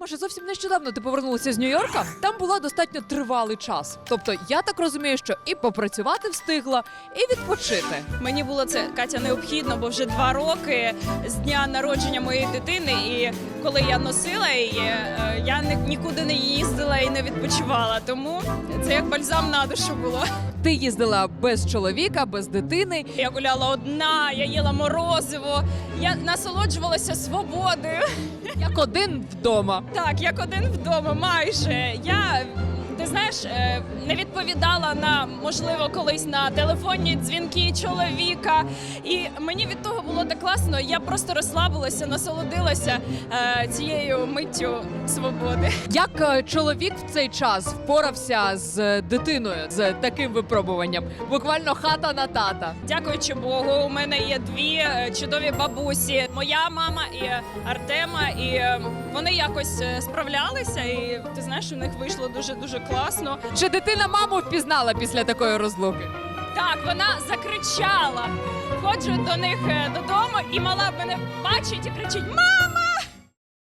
Маша, зовсім нещодавно ти повернулася з Нью-Йорка. Там була достатньо тривалий час. Тобто, я так розумію, що і попрацювати встигла, і відпочити. Мені було це Катя необхідно, бо вже два роки з дня народження моєї дитини. І коли я носила її, е, я ні- нікуди не їздила і не відпочивала. Тому це як бальзам на душу було. Ти їздила без чоловіка, без дитини. Я гуляла одна, я їла морозиво, я насолоджувалася свободою. Як один вдома. Так, як один вдома, майже. Знаєш, е, не відповідала на можливо колись на телефонні дзвінки чоловіка. І мені від того було так класно. Я просто розслабилася, насолодилася е, цією миттю свободи. Як е, чоловік в цей час впорався з дитиною з таким випробуванням? Буквально хата на тата. Дякуючи Богу, у мене є дві чудові бабусі. Моя мама і Артема. І вони якось справлялися. І ти знаєш, у них вийшло дуже дуже класно. Чи дитина маму впізнала після такої розлуки? Так, вона закричала. Ходжу до них е, додому, і мала мене бачить і кричить: Мама!